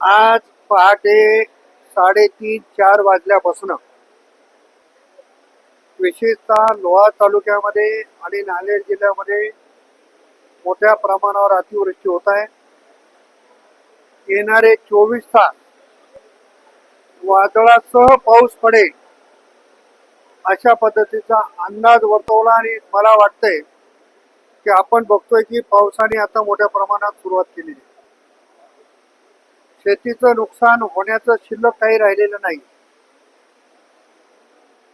आज पहाटे साडेतीन चार वाजल्यापासून विशेषतः लोहा तालुक्यामध्ये आणि नांदेड जिल्ह्यामध्ये मोठ्या प्रमाणावर अतिवृष्टी होत आहे येणारे चोवीस तास वादळासह पाऊस पडेल अशा पद्धतीचा अंदाज वर्तवला आणि मला वाटतंय की आपण बघतोय की पावसाने आता मोठ्या प्रमाणात सुरुवात केली आहे. शेतीचं नुकसान होण्याचं शिल्लक काही राहिलेलं नाही.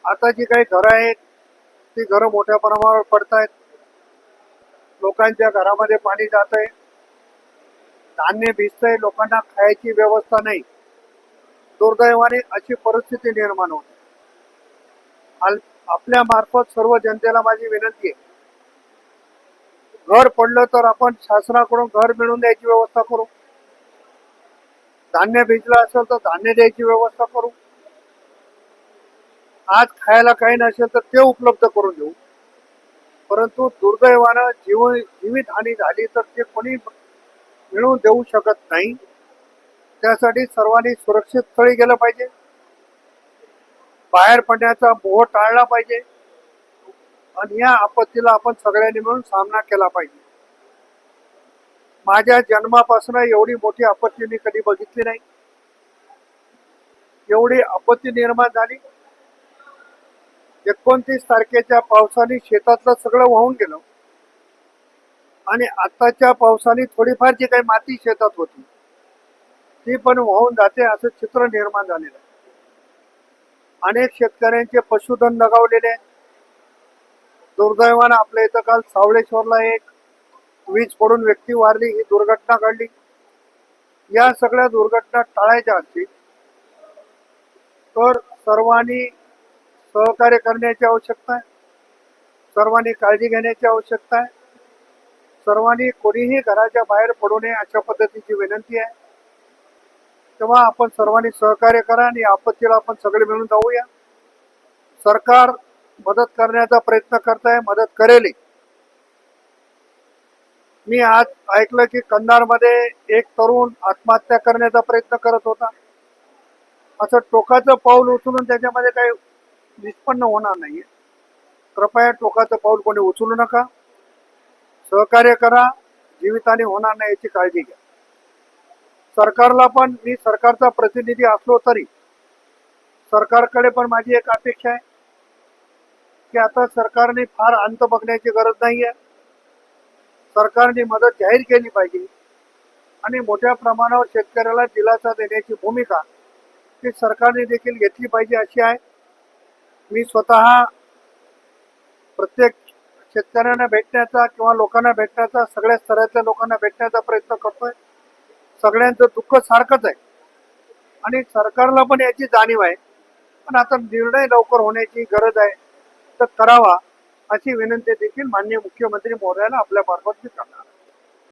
आता जी काही घरं आहेत ती घरं मोठ्या प्रमाणावर पडतायत. लोकांच्या घरामध्ये पाणी जात आहे धान्य भिजतंय लोकांना खायची व्यवस्था नाही. दुर्दैवाने अशी परिस्थिती निर्माण होते. आपल्या मार्फत सर्व जनतेला माझी विनंती आहे. घर पडलं तर आपण शासनाकडून घर मिळवून द्यायची व्यवस्था करू. धान्य भिजलं असेल तर धान्य द्यायची व्यवस्था करू. आज खायला काही नसेल तर ते उपलब्ध करून देऊ. परंतु दुर्दैवानं जीव जीवित हानी झाली तर ते कोणी मिळवून देऊ शकत नाही. त्यासाठी सर्वांनी सुरक्षित स्थळी गेलं पाहिजे. बाहेर पडण्याचा मोह टाळला पाहिजे. आणि या आपत्तीला आपण सगळ्यांनी मिळून सामना केला पाहिजे. माझ्या जन्मापासून एवढी मोठी आपत्ती मी कधी बघितली नाही. एवढी आपत्ती निर्माण झाली. एकोणतीस तारखेच्या पावसाने शेतातलं सगळं वाहून गेलं. आणि आताच्या पावसाने थोडीफार जी काही माती शेतात होती ती पण वाहून जाते असं चित्र निर्माण झालेलं आहे. अनेक शेतकऱ्यांचे पशुधन दगावलेले दुर्दैवानं आपल्या इथं काल सावळेश्वरला एक वीज पडून व्यक्ती वारली ही दुर्घटना घडली. या सगळ्या दुर्घटना टाळायच्या असतील तर सर्वांनी सहकार्य करण्याची आवश्यकता आहे. सर्वांनी काळजी घेण्याची आवश्यकता आहे. सर्वांनी कोणीही घराच्या बाहेर पडू नये अशा पद्धतीची विनंती आहे. तेव्हा आपण सर्वांनी सहकार्य करा आणि आपत्तीला आपण सगळे मिळून जाऊया. सरकार मदत करण्याचा प्रयत्न करत आहे मदत करेल मी आज ऐकलं की कंधारमध्ये एक तरुण आत्महत्या करण्याचा प्रयत्न करत होता. असं टोकाचं पाऊल उचलून त्याच्यामध्ये काही निष्पन्न होणार नाहीये. कृपया टोकाचं पाऊल कोणी उचलू नका. सहकार्य करा. जीविताने होणार नाही याची काळजी घ्या. सरकारला पण मी सरकारचा प्रतिनिधी असलो तरी सरकारकडे पण माझी एक अपेक्षा आहे की आता सरकारने फार अंत बघण्याची गरज नाही आहे सरकारने मदत जाहीर केली पाहिजे. आणि मोठ्या प्रमाणावर शेतकऱ्याला दिलासा देण्याची भूमिका ती सरकारने देखील घेतली पाहिजे अशी आहे. मी स्वतः प्रत्येक शेतकऱ्यांना भेटण्याचा किंवा लोकांना भेटण्याचा सगळ्या स्तरातल्या लोकांना भेटण्याचा प्रयत्न करतोय. सगळ्यांचं दुःख सारखंच आहे. आणि सरकारला पण याची जाणीव आहे. पण आता निर्णय लवकर होण्याची गरज आहे. तर करावा. अशी विनंती देखील माननीय मुख्यमंत्री महोदयाला आपल्या मार्फत मी करणार